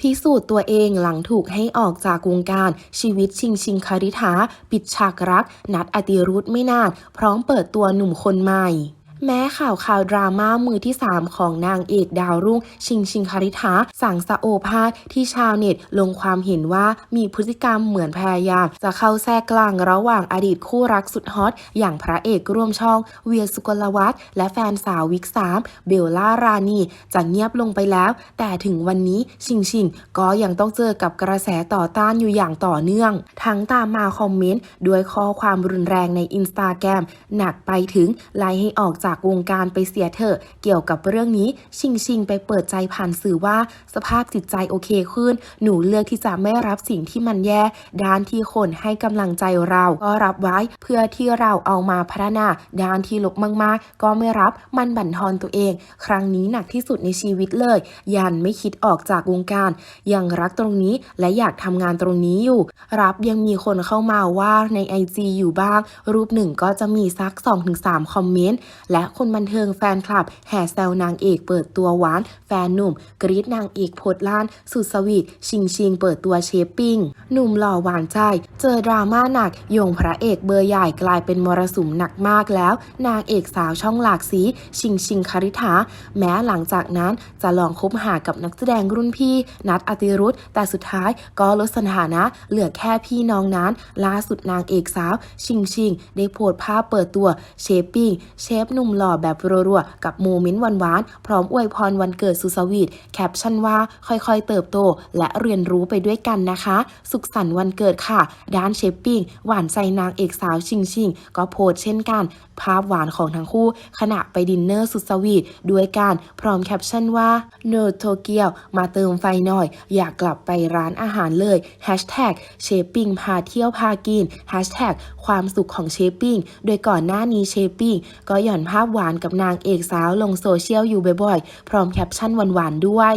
พิสูจน์ตัวเองหลังถูกให้ออกจากวงการ ชีวิตชิงชิงคาริธาปิดฉากรัก นัดอติรุธไม่นาน พร้อมเปิดตัวหนุ่มคนใหม่ แม้ข่าวข่าวดราม่ามือที่ 3 ของนางเอกดาวรุ่ง ชิงชิงคาริธาสั่งสะโอภาสที่ชาวเน็ตลงความเห็นว่ามีพฤติกรรมเหมือนพยายามจะเข้าแทรกกลางระหว่างอดีตคู่รักสุดฮอต อย่างพระเอกร่วมช่อง เวียสุกลวัฒน์และแฟนสาววิกสามเบลล่ารานีจะเงียบลงไปแล้ว แต่ถึงวันนี้ชิงชิงก็ยังต้องเจอกับกระแสต่อต้านอยู่อย่างต่อเนื่อง ทั้งตามมาคอมเมนต์ด้วยข้อความรุนแรงในอินสตาแกรมหนักไปถึงไล่ให้ออกจากากวงการไปเสียเถอะ เกี่ยวกับเรื่องนี้ชิงชิงไปเปิดใจผ่านสื่อว่า สภาพจิตใจโอเคขึ้น หนูเลือกที่จะไม่รับสิ่งที่มันแย่ ด้านที่คนให้กำลังใจเราก็รับไว้เพื่อที่เราเอามาพัฒนา ด้านที่ลบมากๆ ก็ไม่รับมันบั่นทอนตัวเอง ครั้งนี้หนักที่สุดในชีวิตเลย ยันไม่คิดออกจากวงการยังรักตรงนี้และอยากทำงานตรงนี้อยู่ รับยังมีคนเข้ามาว่าใน IG อยู่บ้าง รูปหนึ่งก็จะมีสัก 2-3 คอมเมนต์และคนบันเทิงแฟนคลับ แห่แซวนางเอกเปิดตัวหวาน แฟนหนุ่ม กรีดนางเอกโพดล้าน สุดสวีทชิงชิงเปิดตัวเชฟปิ้ง หนุ่มหล่อหวานใจ เจอดราม่าหนักโยงพระเอกเบอร์ใหญ่กลายเป็นมรสุมหนักมากแล้ว นางเอกสาวช่องหลากสี ชิงชิงคาริธาแม้หลังจากนั้นจะลองคบหากับนักแสดงรุ่นพี่ นัดอติรุธแต่สุดท้ายก็ลดสถานะ เหลือแค่พี่น้องนั้น ล่าสุดนางเอกสาว ชิงชิง ได้โพสต์ภาพเปิดตัวเชฟปิ้งเชฟหนุ่มหล่อแบบรัวๆ กับโมเมนต์หวานๆ พร้อมอวยพรวันเกิดสุสวีทแคปชั่นว่าค่อยๆ เติบโต และเรียนรู้ไปด้วยกันนะคะ สุขสันต์วันเกิดค่ะด้านเชฟปิ้งหวานใจนางเอกสาวชิงชิงก็โพสเช่นกัน ภาพหวานของทั้งคู่ ขณะไปดินเนอร์สุดสวีทด้วยการพร้อมแคปชั่นว่าเนอโตเกียวมาเติมไฟหน่อย อยากกลับไปร้านอาหารเลย Hashtag เชฟปิ้งพาเที่ยวพากิน Hashtag ความสุขของเชฟปิ้งโดยก่อนหน้านี้เชฟปิ้งก็หย่อนภาาพหวานกับนางเอกสาวลงโซเชียลอยู่บ่อยๆ พร้อมแคปชั่นหวานๆด้วย